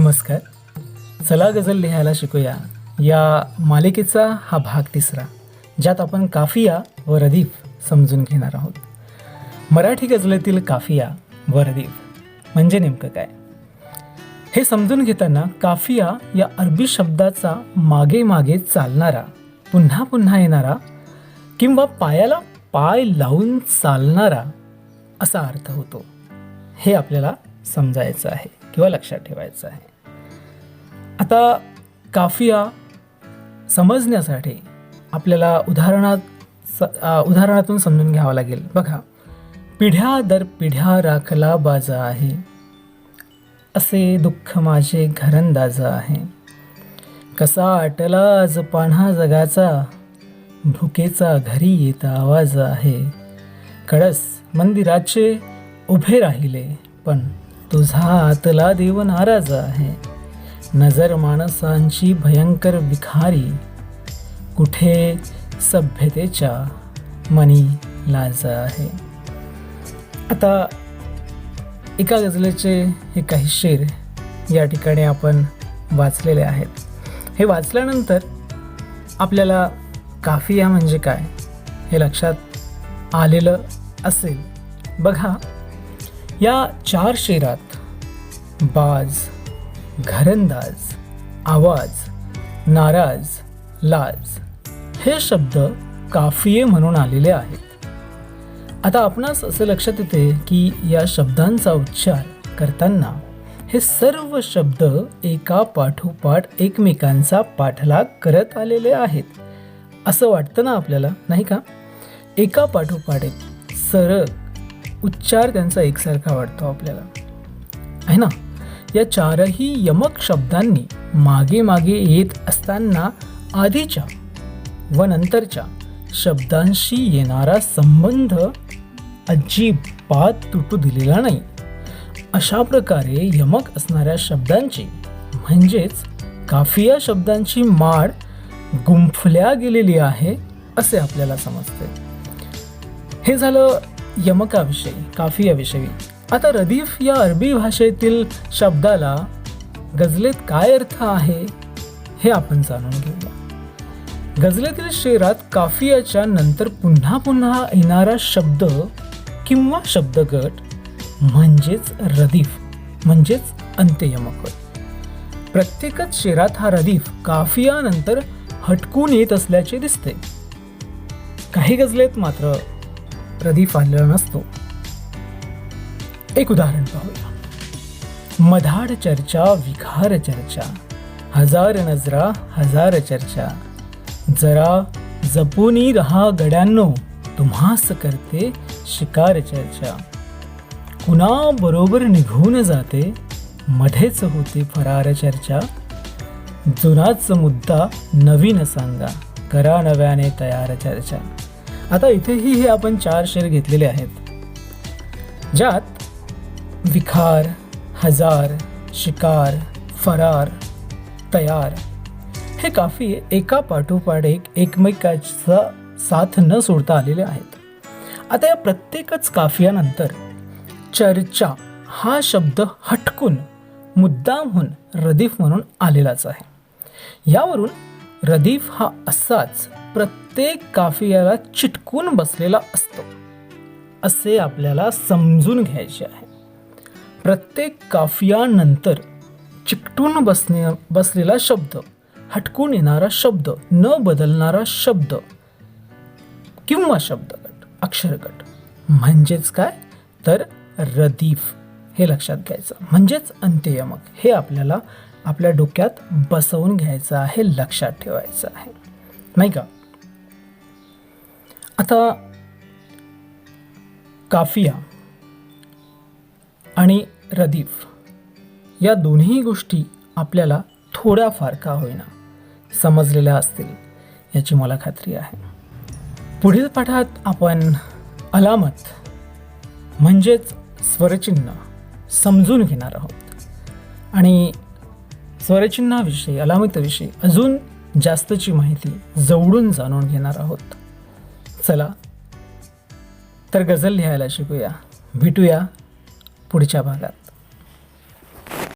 नमस्कार. चला गझल लिहायला शिकूया. या मालिकेचा हा भाग तिसरा ज्यात आपण काफिया व रदीफ समजून घेणार आहोत. मराठी गझलेतील काफिया व रदीफ म्हणजे नेमकं काय? हे समजून घेताना काफिया या अरबी शब्दाचा मागे मागे चालणारा पुन्हा पुन्हा येणारा किंवा पायाला पाय लावून चालणारा असा अर्थ होतो. हे आपल्याला समजायचं आहे. किंवा लक्षात ठेवायचं आहे. आता काफिया समजण्यासाठी आपल्याला उदाहरणात स उदाहरणातून समजून घ्यावं लागेल. बघा पिढ्या दर पिढ्या राखला बाजा आहे. असे दुःख माझे घरंदाज आहे. कसा आटला आज पान्हा जगाचा भुकेचा घरी येत आवाज आहे. कळस मंदिराचे उभे राहिले पण तुझा आतला देव नाराज आहे. नजर माणसांची भयंकर विखारी कुठे सभ्यतेच्या मनी लाज आहे. आता एका गजलेचे हे काही शेर या ठिकाणी आपण वाचलेले आहेत. हे वाचल्यानंतर आपल्याला काफिया म्हणजे काय हे लक्षात आलेलं असेल. बघा. या चार शेरात बाज घरंदाज आवाज नाराज लाज हे शब्द काफिये म्हणून आलेले आहेत. आता आपणास असे लक्षात येते की या शब्दांचा उच्चार करताना हे सर्व शब्द एका पाठोपाठ एकमेकांचा पाठलाग करत आलेले आहेत. असं वाटतं ना आपल्याला? नाही का? एका पाठोपाठ एक सरळ उच्चार त्यांचा एकसारखा वाटतो आपल्याला. आहे ना? या चारही यमक शब्दांनी मागे मागे येत असताना आधीच्या व नंतरच्या शब्दांशी येणारा संबंध अजिबात तुटू दिलेला नाही. अशा प्रकारे यमक असणाऱ्या शब्दांची म्हणजेच काफिया शब्दांची माळ गुंफल्या गेलेली आहे असे आपल्याला समजते. हे झालं यमकाविषयी काफियाविषयी. आता रदीफ या अरबी भाषेतील शब्दाला गझलेत काय अर्थ आहे हे आपण जाणून घेऊया. गझलेतील शेरात काफियाच्या नंतर पुन्हा पुन्हा येणारा शब्द किंवा शब्दगट म्हणजेच रदीफ म्हणजेच अंत्ययमक प्रत्येकच शेरात हा रदीफ काफियानंतर हटकून येत असल्याचे दिसते. काही गझलेत मात्र प्रदीप आलेला नसतो. एक उदाहरण पाहूया. मधाड चर्चा विखार चर्चा. हजार नजरा हजार चर्चा. जरा जपूनी रहा गड्यांनो तुम्हास करते शिकार चर्चा. कुणा बरोबर निघून जाते मध्येच होते फरार चर्चा. जुनाच मुद्दा नवीन सांगा करा नव्याने तयार चर्चा. आता इथेही हे आपण चार शेर घेतलेले आहेत. ज्यात विखार हजार शिकार फरार तयार. हे काफी एका पाठोपाठ एक एकमेकाचा साथ न सोडता आलेले आहेत. आता या प्रत्येकच काफियानंतर चर्चा हा शब्द हटकून मुद्दामहून रदीफ म्हणून आलेलाच आहे. यावरून रदीफ हा असाच प्रत्येक काफियाला चिटकून बसलेला असतो. असे आपल्याला समजून घ्यायचे आहे. प्रत्येक काफियानंतर चिकटून बसणे बसलेला शब्द हटकून येणारा शब्द न बदलणारा शब्द किंवा शब्दगट अक्षरगट. म्हणजेच काय? तर रदीफ. हे लक्षात घ्यायचं. म्हणजेच अंत्ययमक. हे आपल्याला आपल्या डोक्यात बसवून घ्यायचं आहे लक्षात ठेवायचं आहे. नाही का? आता काफिया आणि रदीफ या दोन्ही गोष्टी आपल्याला थोड्याफार का होईना समजलेल्या असतील याची मला खात्री आहे. पुढील पाठात आपण अलामत म्हणजेच स्वरचिन्ह समजून घेणार आहोत. आणि स्वरचिन्हाविषयी अलामतीविषयी अजून जास्तची माहिती जवळून जाणून घेणार आहोत. चला तर गझल लिहायला शिकूया. भेटूया पुढच्या भागात.